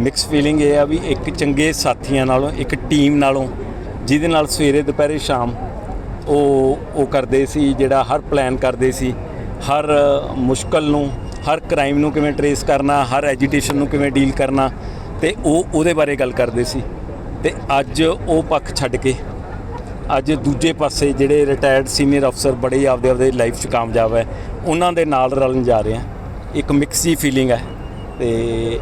Mix feeling ਇਹ ਆ ਵੀ ਇੱਕ ਚੰਗੇ ਸਾਥੀਆਂ ਨਾਲੋਂ, ਇੱਕ ਟੀਮ ਨਾਲੋਂ, ਜਿਹਦੇ ਨਾਲ ਸਵੇਰੇ ਦੁਪਹਿਰੇ ਸ਼ਾਮ ਉਹ ਉਹ ਕਰਦੇ ਸੀ, ਜਿਹੜਾ ਹਰ ਪਲਾਨ ਕਰਦੇ ਸੀ, ਹਰ ਮੁਸ਼ਕਲ ਨੂੰ, ਹਰ ਕ੍ਰਾਈਮ ਨੂੰ ਕਿਵੇਂ ਟਰੇਸ ਕਰਨਾ, ਹਰ ਐਜੀਟੇਸ਼ਨ ਨੂੰ ਕਿਵੇਂ ਡੀਲ ਕਰਨਾ, ਤੇ ਉਹ ਉਹਦੇ ਬਾਰੇ ਗੱਲ ਕਰਦੇ ਸੀ। ਤੇ ਅੱਜ ਉਹ ਪੱਖ ਛੱਡ ਕੇ, ਅੱਜ ਦੂਜੇ ਪਾਸੇ ਜਿਹੜੇ ਰਿਟਾਇਰਡ ਸੀਨੀਅਰ ਅਫਸਰ ਬੜੇ ਆਪਦੇ ਆਪਦੇ ਲਾਈਫ 'ਚ ਕਾਮਯਾਬ ਹੈ, ਉਹਨਾਂ ਦੇ ਨਾਲ ਰਲਣ ਜਾ ਰਹੇ ਆ ਇੱਕ ਮਿਕਸੀ ਫੀਲਿੰਗ ਹੈ। ਤੇ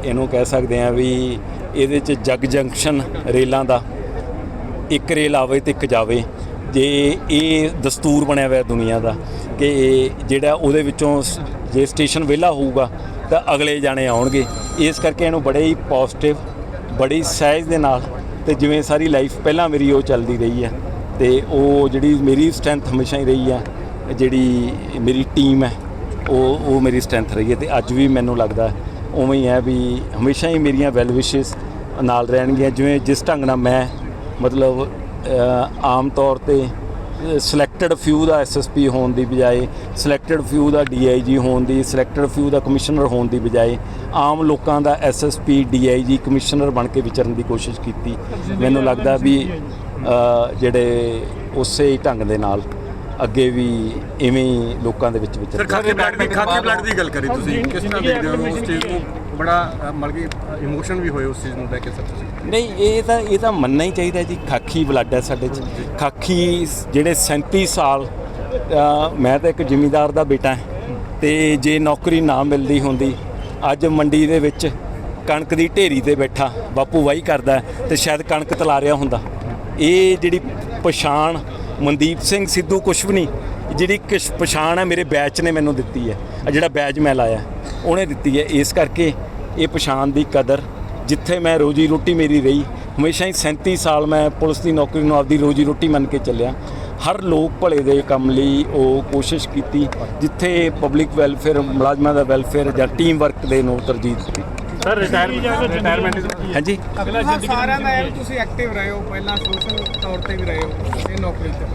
ਇਹਨੂੰ ਕਹਿ ਸਕਦੇ ਆ ਵੀ ਇਹਦੇ 'ਚ ਜਗ ਜੰਕਸ਼ਨ ਰੇਲਾਂ ਦਾ ਇੱਕ ਰੇਲ ਆਵੇ ਤੇ ਇੱਕ ਜਾਵੇ। ਜੇ ਇਹ ਦਸਤੂਰ ਬਣਿਆ ਹੋਇਆ ਦੁਨੀਆ ਦਾ ਕਿ ਜਿਹੜਾ ਉਹਦੇ ਵਿੱਚੋਂ ਸ- ਜੇ ਸਟੇਸ਼ਨ ਵਿਹਲਾ ਹੋਊਗਾ ਤਾਂ ਅਗਲੇ ਜਾਣੇ ਆਉਣਗੇ। ਇਸ ਕਰਕੇ ਇਹਨੂੰ ਬੜੇ ਹੀ ਪੋਜ਼ਿਟਿਵ ਬੜੀ ਸਹਿਜ ਦੇ ਨਾਲ ਤੇ ਜਿਵੇਂ ਸਾਰੀ ਲਾਈਫ ਪਹਿਲਾਂ ਮੇਰੀ ਉਹ ਚੱਲਦੀ ਰਹੀ ਹੈ ਤੇ ਉਹ ਜਿਹੜੀ ਮੇਰੀ ਸਟਰੈਂਥ ਹਮੇਸ਼ਾ ਹੀ ਰਹੀ ਹੈ, ਜਿਹੜੀ ਮੇਰੀ ਟੀਮ ਹੈ, ਉਹ ਉਹ ਮੇਰੀ ਸਟਰੈਂਥ ਰਹੀ ਹੈ ਤੇ ਅੱਜ ਵੀ ਮੈਨੂੰ ਲੱਗਦਾ ਉਵੇਂ ਹੀ ਹੈ ਵੀ ਹਮੇਸ਼ਾ ਹੀ ਮੇਰੀਆਂ ਵੈਲ ਵਿਸ਼ੇਸ ਨਾਲ ਰਹਿਣਗੀਆਂ ਜਿਵੇਂ ਜਿਸ ਢੰਗ ਨਾਲ ਮੈਂ ਮਤਲਬ ਆਮ ਤੌਰ ਤੇ ਸਿਲੈਕਟਡ ਫਿਊ ਦਾ ਐਸਐਸਪੀ ਹੋਣ ਦੀ ਬਜਾਏ ਸਿਲੈਕਟਡ ਫਿਊ ਦਾ ਡੀਆਈਜੀ ਹੋਣ ਦੀ ਸਿਲੈਕਟਡ ਫਿਊ ਦਾ ਕਮਿਸ਼ਨਰ ਹੋਣ ਦੀ ਬਜਾਏ ਆਮ ਲੋਕਾਂ ਦਾ ਐਸਐਸਪੀ ਡੀਆਈਜੀ ਕਮਿਸ਼ਨਰ ਬਣ ਕੇ ਵਿਚਰਨ ਦੀ ਕੋਸ਼ਿਸ਼ ਕੀਤੀ। ਮੈਨੂੰ ਲੱਗਦਾ ਵੀ ਜਿਹੜੇ ਉਸੇ ਢੰਗ ਦੇ ਨਾਲ ਅੱਗੇ ਵੀ ਇਵੇਂ ਹੀ ਲੋਕਾਂ ਦੇ ਵਿੱਚ ਸਰ ਵਿਚਰ ਖਾਕੀ ਬਲੱਡ ਦੀ ਖਾਕੀ ਬਲੱਡ ਦੀ ਗੱਲ ਕਰੀ ਤੁਸੀਂ। ਕਿਸ ਤਰ੍ਹਾਂ ਦੇਖਦੇ ਹੋ ਉਸ ਚੀਜ਼ ਨੂੰ? ਬੜਾ ਅ, ਮਤਲਬ ਕਿ ਇਮੋਸ਼ਨ ਵੀ ਹੋਏ ਉਸ ਚੀਜ਼ ਨੂੰ ਲੈ ਕੇ ਸਰ ਤੁਸੀਂ। ਨਹੀਂ ਇਹ ਤਾਂ ਇਹ ਤਾਂ ਮੰਨਣਾ ਹੀ ਚਾਹੀਦਾ ਜੀ ਖਾਕੀ ਬਲੱਡ ਹੈ ਸਾਡੇ 'ਚ। ਖਾਕੀ ਸ- ਜਿਹੜੇ 37 ਸਾਲ ਅ, ਮੈਂ ਤਾਂ ਇੱਕ ਜ਼ਿਮੀਂਦਾਰ ਦਾ ਬੇਟਾ ਹਾਂ ਤੇ ਜੇ ਨੌਕਰੀ ਨਾ ਮਿਲਦੀ ਹੁੰਦੀ ਅੱਜ ਮੰਡੀ ਦੇ ਵਿੱਚ ਕਣਕ ਦੀ ਢੇਰੀ ਤੇ ਬੈਠਾ ਬਾਪੂ ਵਾਹੀ ਕਰਦਾ ਹੈ ਤੇ ਸ਼ਾਇਦ ਕਣਕ ਤਲਾ ਰਿਹਾ ਹੁੰਦਾ। ਇਹ ਜਿਹੜੀ ਪਛਾਣ ਮਨਦੀਪ ਸਿੰਘ ਸਿੱਧੂ ਕੁਛ ਵੀ ਨਹੀਂ, ਜਿਹੜੀ ਕਿਸ਼ ਪਛਾਣ ਹੈ ਮੇਰੇ ਬੈਚ ਨੇ ਮੈਨੂੰ ਦਿੱਤੀ ਹੈ। ਆ ਜਿਹੜਾ ਬੈਜ ਮੈਂ ਲਾਇਆ, ਉਹਨੇ ਦਿੱਤੀ ਹੈ। ਇਸ ਕਰਕੇ ਇਹ ਪਛਾਣ ਦੀ ਕਦਰ, ਜਿੱਥੇ ਮੈਂ ਰੋਜੀ ਰੋਟੀ ਮੇਰੀ ਰਹੀ, ਹਮੇਸ਼ਾ ਹੀ 37 ਸਾਲ ਮੈਂ ਪੁਲਿਸ ਦੀ ਨੌਕਰੀ ਨੂੰ ਆਪਦੀ ਰੋਜੀ ਰੋਟੀ ਮੰਨ ਕੇ ਚੱਲਿਆ। ਹਰ ਲੋਕ ਭਲੇ ਦੇ ਕੰਮ ਲਈ ਉਹ ਕੋਸ਼ਿਸ਼ ਕੀਤੀ, ਜਿੱਥੇ ਪਬਲਿਕ ਵੈਲਫੇਅਰ ਮੁਲਾਜ਼ਮਾਂ ਦਾ ਵੈਲਫੇਅਰ ਜਾਂ ਟੀਮ ਵਰਕ ਦੇ ਨੂੰ ਤਰਜੀਹ ਦਿੱਤੀ। ਸਰ ਰਿਟਾਇਰਮੈਂਟ ਰਿਟਾਇਰਮੈਂਟ ਹਾਂਜੀ। ਹਾਂ, ਸਾਰਿਆਂ ਦਾ ਇਹ ਵੀ ਤੁਸੀਂ ਐਕਟਿਵ ਰਹੇ ਹੋ ਪਹਿਲਾਂ ਸੋਸ਼ਲ ਤੌਰ ਤੇ ਵੀ ਰਹੇ ਹੋ ਇਹ ਨੌਕਰੀ ਤੇ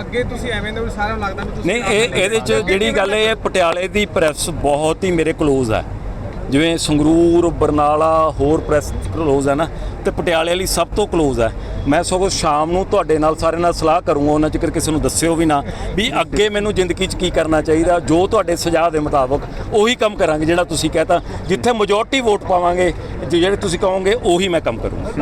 ਅੱਗੇ ਤੁਸੀਂ ਐਵੇਂ ਦੇ ਵੀ ਸਾਰਿਆਂ ਨੂੰ ਲੱਗਦਾ ਵੀ ਤੁਸੀਂ ਨਹੀਂ ਇਹ ਇਹਦੇ ਚ ਜਿਹੜੀ ਗੱਲ ਇਹ ਪਟਿਆਲੇ ਦੀ ਪ੍ਰੈਸ ਬਹੁਤ ਹੀ ਮੇਰੇ ਕਲੋਜ਼ ਹੈ ਜਿਵੇਂ ਸੰਗਰੂਰ ਬਰਨਾਲਾ ਹੋਰ ਪ੍ਰੈਸ ਕਲੋਜ਼ ਹੈ ਨਾ ਤੇ ਪਟਿਆਲੇ ਵਾਲੀ ਸਭ ਤੋਂ ਕਲੋਜ਼ ਹੈ ਮੈਂ ਸਗੋਂ ਸ਼ਾਮ ਨੂੰ ਤੁਹਾਡੇ ਨਾਲ ਸਾਰਿਆਂ ਨਾਲ ਸਲਾਹ ਕਰੂੰਗਾ, ਉਹਨਾਂ ਚਿਕਰ ਕਿਸੇ ਨੂੰ ਦੱਸਿਓ ਵੀ ਨਾ ਵੀ ਅੱਗੇ ਮੈਨੂੰ ਜ਼ਿੰਦਗੀ 'ਚ ਕੀ ਕਰਨਾ ਚਾਹੀਦਾ, ਜੋ ਤੁਹਾਡੇ ਸੁਝਾਅ ਦੇ ਮੁਤਾਬਕ ਉਹੀ ਕੰਮ ਕਰਾਂਗੇ ਜਿਹੜਾ ਤੁਸੀਂ ਕਹਤਾ। ਜਿੱਥੇ ਮੈਜੋਰਟੀ ਵੋਟ ਪਾਵਾਂਗੇ ਜਿਹੜੇ ਤੁਸੀਂ ਕਹੋਗੇ, ਉਹੀ ਮੈਂ ਕੰਮ ਕਰੂੰਗਾ।